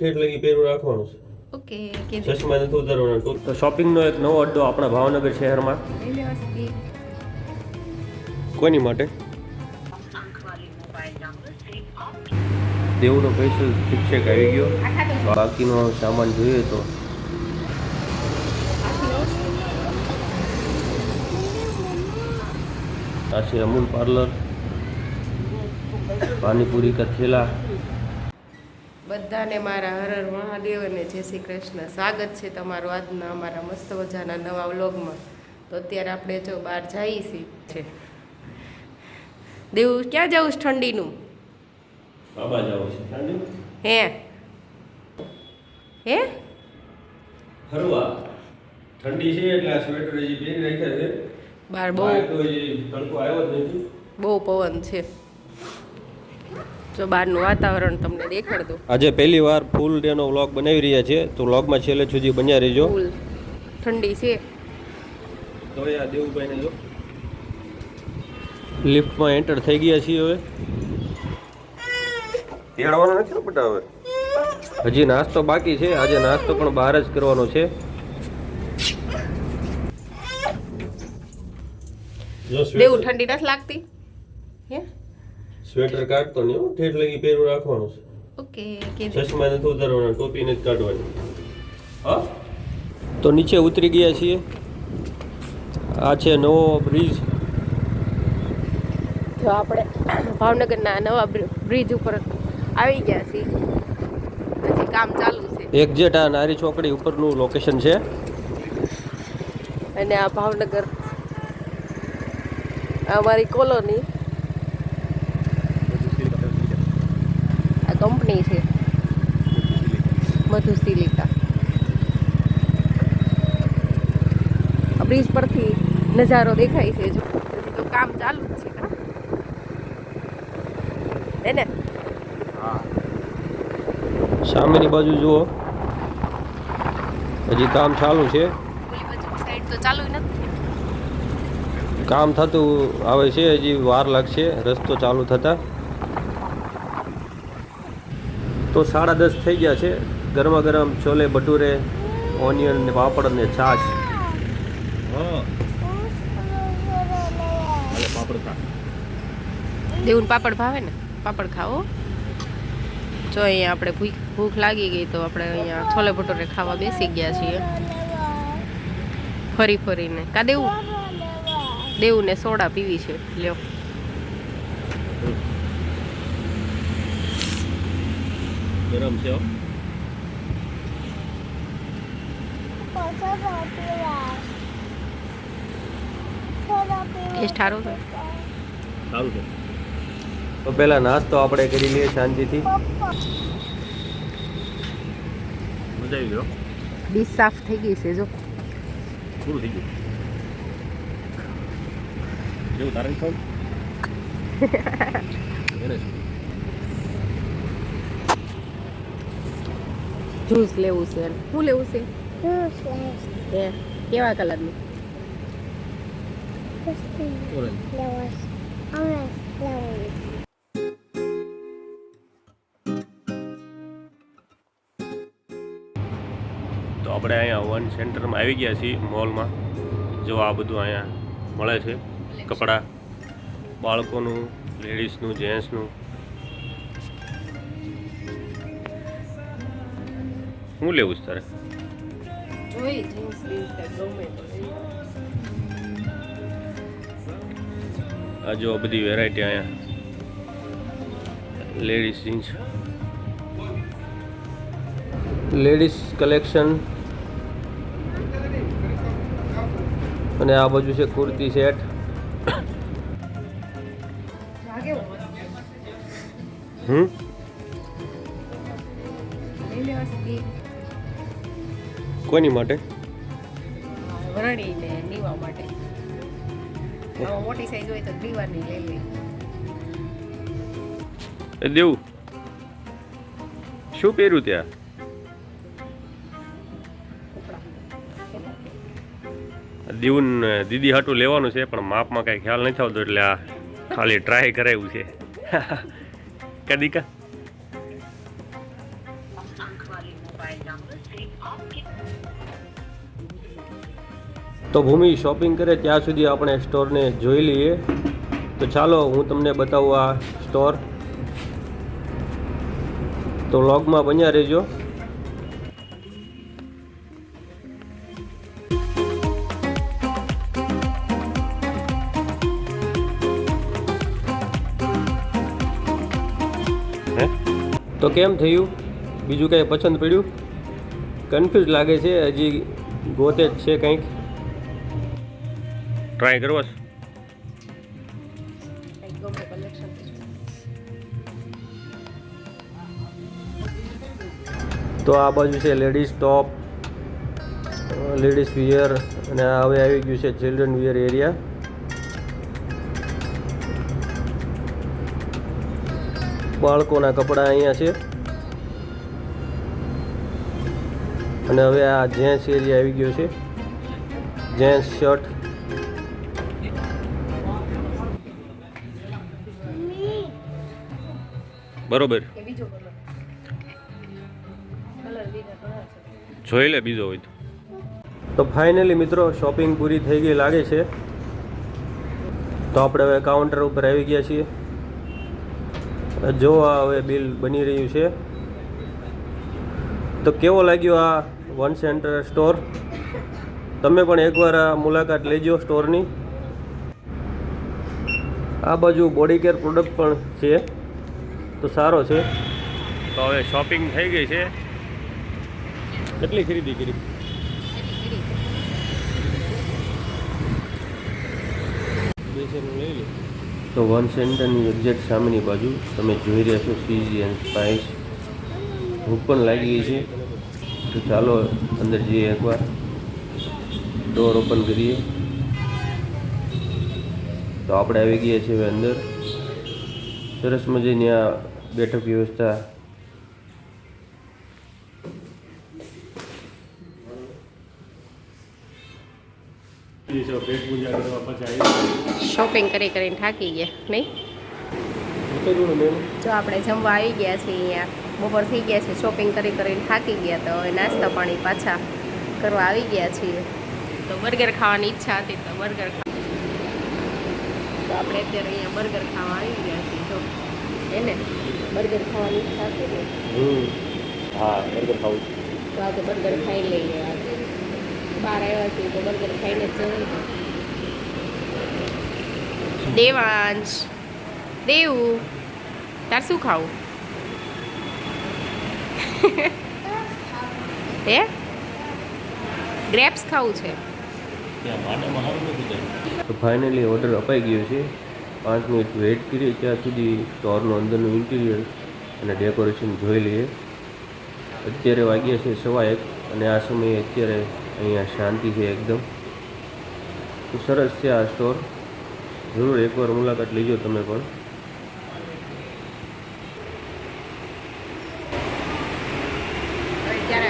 ઠેઠ કે પહેરું રાખવાનું છે. ચશ્મા નથી ઉતારવાના તો તો શોપિંગનો એક નવો અડ્ડો આપણા ભાવનગર શહેરમાં. કોની માટે? દેવનો પૈસો શિક્ષક આવી ગયો. બાકીનો સામાન જોઈએ તો. આ છે અમૂલ પાર્લર પાણીપુરી કા થેલા. બધાને મારા હર હર મહાદેવ અને જય શ્રી કૃષ્ણ. સ્વાગત છે તમારું આજના અમારા મસ્ત મજાના નવા વ્લોગમાં. તો અત્યારે આપણે જો બહાર જઈએ છીએ. છે. દેવ ક્યાં જવું છે ઠંડીનું? બાબા જવું છે. હે? હે? ફરવા ઠંડી છે એટલે આ સ્વેટર હજી પહેરી રાખ્યા છે. બહાર બહુ તો હજી તડકો આવ્યો જ નથી. બહુ પવન છે. જો બહારનું વાતાવરણ તમને દેખાડતું આજે પહેલી વાર ફૂલ ડેનો વ્લોગ બનાવી રહ્યા છે તો વ્લોગમાં છેલ્લે સુધી બન્યા રહેજો. ફૂલ. ઠંડી છે. તો આ દેવુભાઈને જો. લિફ્ટમાં એન્ટર થઈ ગયા છીએ હવે. તેડવાનો નથી ને બટા હવે. હજી નાસ્તો બાકી છે. આજે નાસ્તો પણ બહાર જ કરવાનો છે. દેવું ઠંડી નથી લાગતી? હે? સ્વેટર કાઢતો નહીં હો, ઠેઠ લગી પહેરું રાખવાનું છે. ઓકે કે ચશ્મા નથી ઉતારવાના ટોપી નથી કાઢવાની. હા? તો નીચે ઉતરી ગયા છીએ. આ છે નવો બ્રિજ તો આપણે ભાવનગરના નવા બ્રિજ ઉપર આવી ગયા છીએ. પછી કામ ચાલુ છે. એક્ઝેટ આ નારી ચોકડી ઉપરનું લોકેશન છે. અને આ ભાવનગર આ અમારી કોલોની કંપની છે. મધુસિલિકા બ્રિજ પરથી નજારો દેખાય છે. જો હજી તો કામ ચાલુ જ છે. હે ને? સામેની બાજુ જુઓ. હજી કામ ચાલુ છે. કામ થતું આવે છે હજી વાર લાગશે. રસ્તો ચાલુ થતા. તો સાડા દસ થઈ ગયા છે. ગરમા ગરમ છોલે ભટુરે ઓનિયન ને પાપડ ને છાશ. દેવું પાપડ ભાવે ને? પાપડ ખાઓ. જો અહીંયા આપણે ભૂખ ભૂખ લાગી ગઈ તો આપણે અહીંયા છોલે ભટુરે ખાવા બેસી ગયા છીએ. ફરી ફરીને. કા દેવું? દેવું ને સોડા પીવી છે. લ્યો. ગરમ છે સારું છે? સારું છે. તો પહેલા નાસ્તો આપણે કરી લઈએ શાંતિથી. મજા આવી ગયો ડીશ સાફ થઈ ગઈ છે જો. પૂરું થઈ ગયું. જેવું તારે ખાવ? એને જ્યુસ લેવું છે. શું લેવું છે? હે કેવા કલરનું? તો આપણે અહીંયા વન સેન્ટરમાં આવી ગયા છીએ મોલમાં. જો આ બધું અહીંયા મળે છે. કપડાં બાળકોનું લેડીઝનું જેન્ટ્સનું. શું લેવું છે તારે? આ જો બધી વેરાયટી અહીંયા. લેડીઝ જીન્સ લેડીઝ કલેક્શન અને આ બાજુ છે કુર્તી સેટ હમ? કોની માટે? વરણી નીવા માટે. મોટી સાઈઝ હોય તો દીવાની લઈ લઈ એ દેવું. શું પહેર્યું ત્યાં? દીવું દીદી હાટું લેવાનું છે પણ માપમાં કાંઈ ખ્યાલ નથી આવતો એટલે આ ખાલી ટ્રાય કરાવ્યું છે. કદી કા તો ભૂમિ શોપિંગ કરે, ત્યાં સુધી આપણે સ્ટોરને જોઈ લઈએ. તો ચાલો, હું તમને બતાવું આ સ્ટોર તો લોગમાં બન્યા રહેજો. તો કેમ થયું? બીજું કંઈ પસંદ પડ્યું? કન્ફ્યુઝ લાગે છે, હજી ગોતે જ છે કંઈક. ટ્રાય કરવા તો આ બાજુ છે લેડીઝ ટોપ લેડીઝ વિયર અને હવે આવી ગયું છે ચિલ્ડ્રન વિયર એરિયા બાળકોના કપડાં અહીંયા છે. અને હવે આ જેન્ટ્સ એરિયા આવી ગયો છે. જેન્ટ્સ શર્ટ બરોબર. જોઈ લે બીજો હોય તો. તો ફાઇનલી મિત્રો શોપિંગ પૂરી થઈ ગઈ લાગે છે. તો આપણે હવે કાઉન્ટર ઉપર આવી ગયા છીએ. જો આ હવે બિલ બની રહ્યું છે. તો કેવો લાગ્યો આ વન સેન્ટર સ્ટોર તમે પણ એકવાર આ મુલાકાત લેજો સ્ટોરની આ બાજુ બોડી કેર પ્રોડક્ટ પણ છે. તો સારો છે. તો હવે શોપિંગ થઈ ગઈ છે. કેટલી ખરીદી કરી? તો વન સેન્ટરની એક્ઝેક્ટ સામેની બાજુ તમે જોઈ રહ્યા છો સીઝી એન્ડ સ્પાઇસ ભૂખ પણ લાગી ગઈ છે. તો ચાલો અંદર જઈએ એકવાર. ડોર ઓપન કરીએ. તો આપણે આવી ગયા છીએ હવે અંદર. સરસ મજાની આ બેઠક વ્યવસ્થા. શોપિંગ કરી કરીને થાકી ગયા, નહીં? જો આપણે જમવા આવી ગયા છીએ અહીંયા. બપોર થઈ ગયા છે શોપિંગ કરી કરીને થાકી ગયા તો હવે નાસ્તા પાણી પાછા કરવા આવી ગયા છીએ. તો બર્ગર ખાવાની ઈચ્છા હતી તો બર્ગર તો આપણે અત્યારે અહીંયા બર્ગર ખાવા આવી એને બર્ગર ખાવાની ઈચ્છા ને? હમ. હા બર્ગર ખાવું તો આજે બર્ગર ખાઈ લઈએ આજે. બહાર આવ્યા છીએ તો બર્ગર ખાઈને જ જવું દેવાંશ. દેવું તાર શું ખાવું? હે? ગ્રેપ્સ ખાવું છે. તો ફાઇનલી ઓર્ડર અપાઈ ગયો છે. પાંચ મિનિટ વેઇટ કરીએ, ત્યાં સુધી સ્ટોરનું અંદરનું ઇન્ટિરિયર અને ડેકોરેશન જોઈ લઈએ. અત્યારે વાગ્યા છે સવા એક અને આ સમયે અત્યારે અહીંયા શાંતિ છે એકદમ. સરસ છે આ સ્ટોર જરૂર એકવાર મુલાકાત લેજો તમે પણ. ક્યારે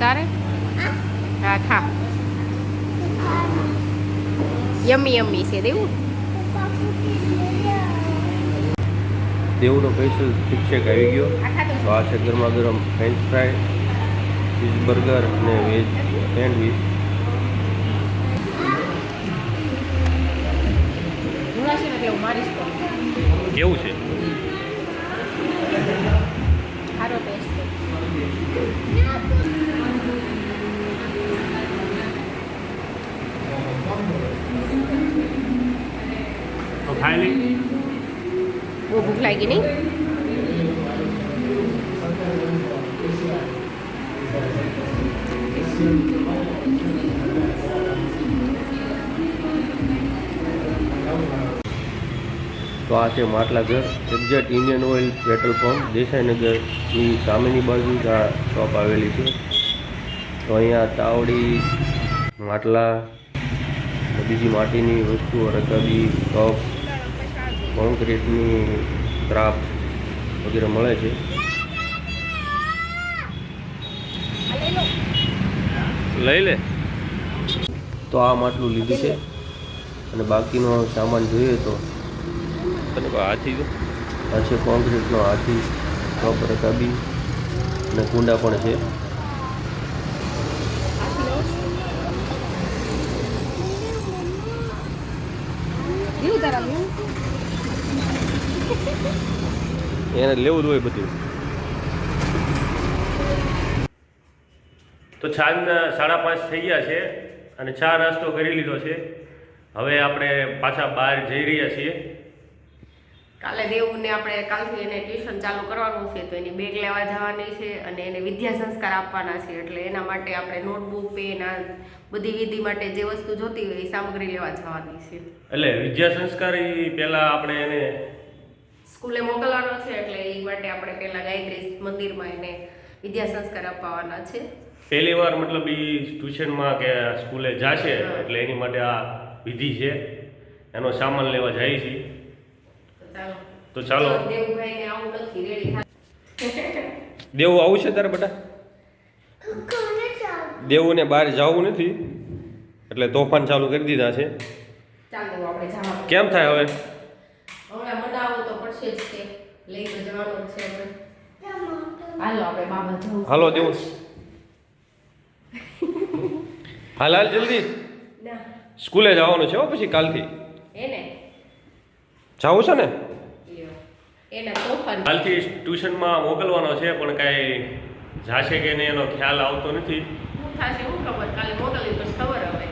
તારે? ખા યમ્મી યમ્મી છે દેવું દેવનો સ્પેશિયલ શિક્ષક આવી ગયો. તો આ છે ગરમા ગરમ ફ્રેન્ચ ફ્રાય ચીઝ બર્ગર અને વેજ સેન્ડવિચ કેવું છે? તો લે. બહુ ભૂખ લાગી નહીં તો આ છે માટલા ઘર exact Indian oil petrol pump. દેસાઈનગરની સામેની બાજુ જ આ શોપ આવેલી છે. તો અહીંયા તાવડી માટલા બીજી માટીની વસ્તુઓ રકાબી કપ કોન્ક્રીટની ક્રાફ્ટ વગેરે મળે છે. લઈ લે. તો આ માટલું લીધું છે. અને બાકીનો સામાન જોઈએ તો. અને હાથી છે કોન્ક્રીટનો હાથી, ટોપ રકાબી અને કુંડા પણ છે. એને લેવું જ હોય બધું. તો સાંજના સાડા પાંચ થઈ ગયા છે અને ચા નાસ્તો કરી લીધો છે. હવે આપણે પાછા બહાર જઈ રહ્યા છીએ. કાલે દેવુને આપણે કાલથી એને ટ્યુશન ચાલુ કરવાનું છે તો એની બેગ લેવા જવાની છે અને એને વિદ્યા સંસ્કાર આપવાના છે એટલે એના માટે આપણે નોટબુક પેન આ બધી વિધિ માટે જે વસ્તુ જોતી હોય એ સામગ્રી લેવા જવાની છે. એટલે વિદ્યા સંસ્કાર એ પહેલાં આપણે એને સ્કૂલે મોકલવાનો છે એટલે એ માટે આપણે પહેલા ગાયત્રી મંદિરમાં એને વિદ્યા સંસ્કાર અપાવવાના છે. પહેલી વાર મતલબ એ ટ્યુશનમાં કે સ્કૂલે જાશે એટલે એની માટે આ વિધિ છે. એનો સામાન લેવા જાય છે. તો ચાલો. તો ચાલો. દેવુભાઈને આવું નથી રેડી થાય દેવું આવું છે તારે બેટા? દેવુને બહાર જવું નથી. એટલે તોફાન ચાલુ કરી દીધા છે. ચાલો આપણે જવાનું કેમ થાય હવે? જ છે લઈ તો જવાનું છે આપણે હાલો આપણે બાબા જવું હાલો દેવું હાલ હાલ જલ્દી. સ્કૂલે જવાનું છે હો પછી કાલથી. એને? જવું છે ને? કાલથી ટ્યુશનમાં મોકલવાનો છે પણ કાંઈ જાશે કે નહીં એનો ખ્યાલ આવતો નથી. શું હું ખબર? કાલે મોકલી તો ખબર હવે.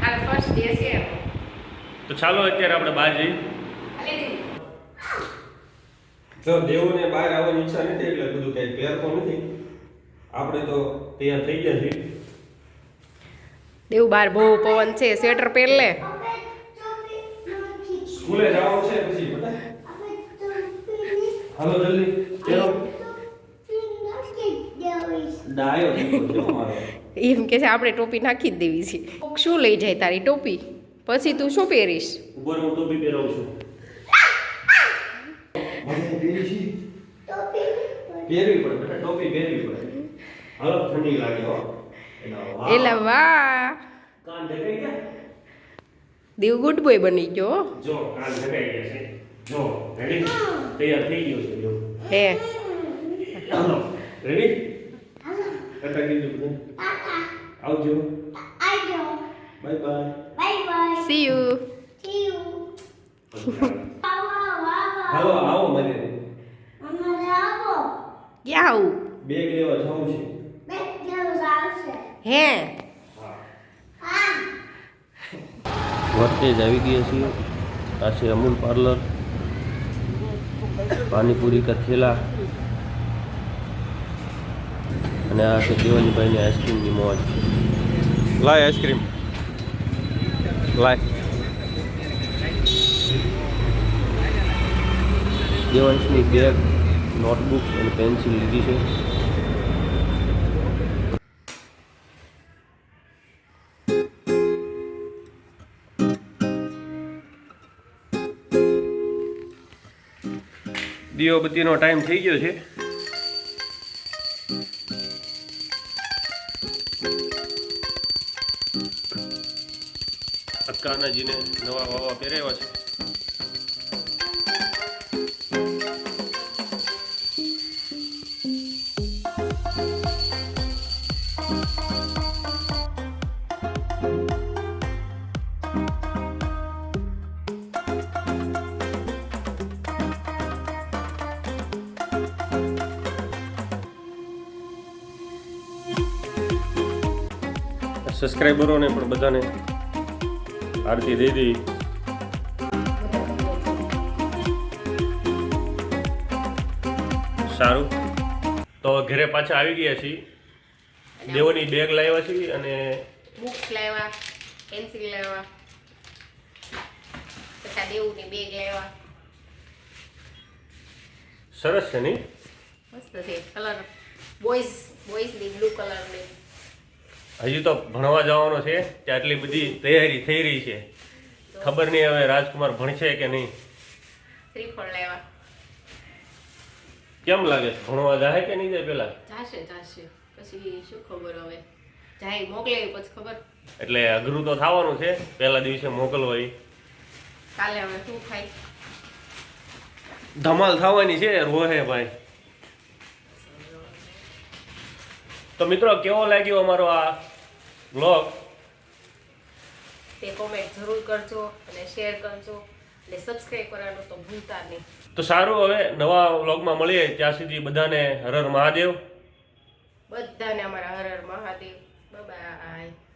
કાલે ફર્સ્ટ ડે છે એનો. તો ચાલો અત્યારે આપણે બહાર જઈએ. હાલે દેવોને બહાર આવવાની ઈચ્છા નથી એટલે બધું કંઈ પહેરતો નથી. આપણે તો તૈયાર થઈ ગયા છીએ. દેવ બાર બહુ પવન છે સ્વેટર પહેરલે સ્કૂલે જવાનું છે પછી હાલો જલ્દી એમ કે છે આપણે ટોપી નાખી જ દેવી છે. શું લઈ જાય તારી ટોપી? પછી તું શું પહેરીશ? ઉપર હું ટોપી પહેરાવું છું મને પહેરી છે પહેરવી પડે બેટા ટોપી પહેરવી પડે હાલો ઠંડી લાગે હો એલા વાહ. કાન ઢકાઈ ગયા દેવ ગુડ બોય બની ગયો જો કાન ઢકાઈ ગયા છે જો રેડી તૈયાર થઈ ગયો છે જો હે હાલો રેડી ટાટા કીધું બધું આવજો બાય બાય સી યુ હાલો આવો મને ક્યાં આવું બેગ લેવા જવું છે. હે? વર્તેજ આવી ગયા છીએ આ છે અમૂલ પાર્લર પાણીપુરી કા થેલા અને આ છે દેવાજીભાઈની આઈસ્ક્રીમની મોજ. લાય આઈસ્ક્રીમ. લાય. દેવાંશની બેગ નોટબુક અને પેન્સિલ લીધી છે. દીવાબત્તીનો ટાઈમ થઈ ગયો છે. અક્કાનાજીને નવા વાવા પહેરાવ્યા છે. સબસ્ક્રાઈબરોને પણ બધાને આરતી દઈ દઈ સારું. તો ઘરે પાછા આવી ગયા છીએ. દેવોની બેગ લાવ્યા છીએ અને બુક્સ લાવ્યા પેન્સિલ લાવ્યા તથા દેવુની બેગ લાવ્યા. સરસ છે નહીં? મસ્ત છે કલર બોયઝ બોಯ್સની બ્લુ કલરની હજી તો ભણવા જવાનો છે ત્યાં આટલી બધી તૈયારી થઈ રહી છે. ખબર નહીં હવે રાજકુમાર ભણશે કે નહીં. કેમ લાગે છે? ભણવા જાય કે નહીં જાય પેલા? જાશે જાશે. પછી શું ખબર હવે? જાય મોકલે પછી ખબર. એટલે અઘરું તો થવાનું છે. પહેલા દિવસે મોકલવો એ કાલે હવે શું થાય? ધમાલ થવાની છે રોહે ભાઈ. તો મિત્રો કેવો લાગ્યો અમારો આ બ્લોગ. તે કોમેન્ટ જરૂર કરજો અને શેર કરજો અને સબસ્ક્રાઇબ કરવાનું તો ભૂલતા નહીં. તો સારું હવે નવા વ્લોગમાં મળીએ. ત્યાં સુધી બધાને હર હર મહાદેવ. બધાને અમારા હર હર મહાદેવ. બાય